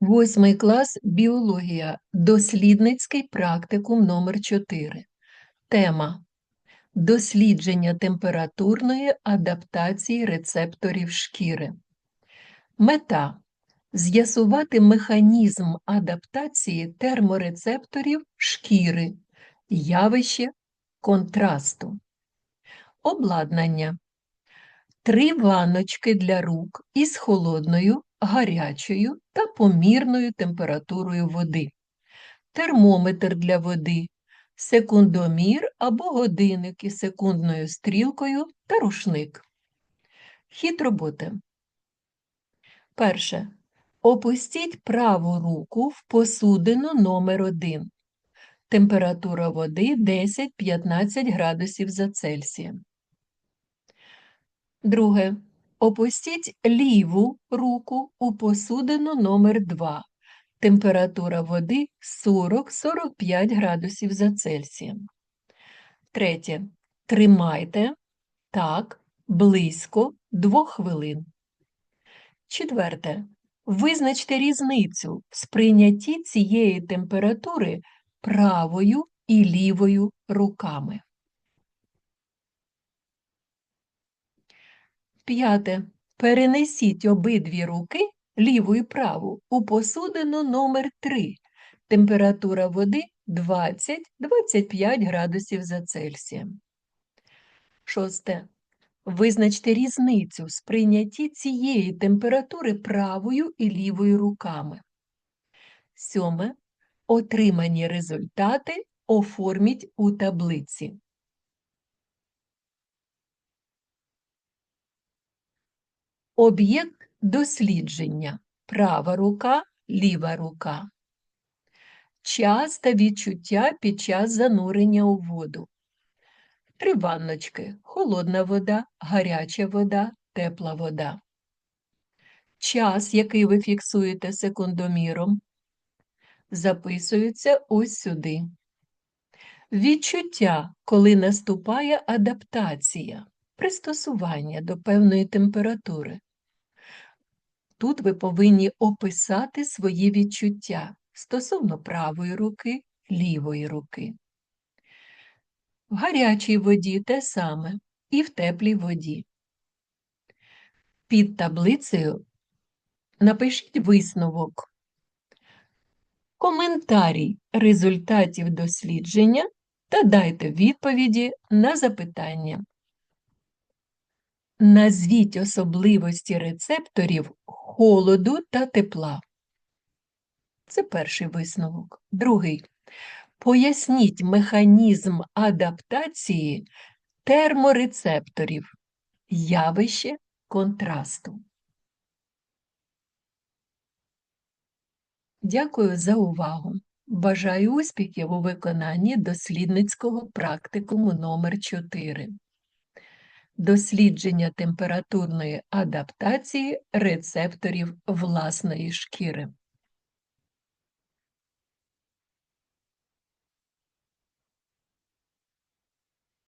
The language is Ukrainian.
Восьмий клас біологія. Дослідницький практикум номер 4 Тема Дослідження температурної адаптації рецепторів шкіри. Мета з'ясувати механізм адаптації терморецепторів шкіри, явище контрасту. Обладнання. Три ванночки для рук із холодною, гарячою та помірною температурою води. Термометр для води, секундомір або годинник із секундною стрілкою та рушник. Хід роботи. Перше. Опустіть праву руку в посудину номер 1 Температура води 10-15 градусів за Цельсієм. Друге. Опустіть ліву руку у посудину номер 2 Температура води 40-45 градусів за Цельсієм. Третє. Тримайте так близько 2 хвилин. Четверте. Визначте різницю в сприйнятті цієї температури правою і лівою руками. П'яте. Перенесіть обидві руки ліву і праву у посудину номер 3 Температура води 20-25 градусів за Цельсієм. Шосте. Визначте різницю в сприйнятті цієї температури правою і лівою руками. Сьоме. Отримані результати оформіть у таблиці. Об'єкт дослідження. Права рука, ліва рука. Час та відчуття під час занурення у воду. Три ванночки. Холодна вода, гаряча вода, тепла вода. Час, який ви фіксуєте секундоміром, записується ось сюди. Відчуття, коли наступає адаптація, пристосування до певної температури. Тут ви повинні описати свої відчуття стосовно правої руки, лівої руки. В гарячій воді те саме і в теплій воді. Під таблицею напишіть висновок. Коментарій результатів дослідження та дайте відповіді на запитання. Назвіть особливості рецепторів холоду та тепла. Це перший висновок. Другий. Поясніть механізм адаптації терморецепторів, явище контрасту. Дякую за увагу. Бажаю успіхів у виконанні дослідницького практикуму номер 4 Дослідження температурної адаптації рецепторів власної шкіри.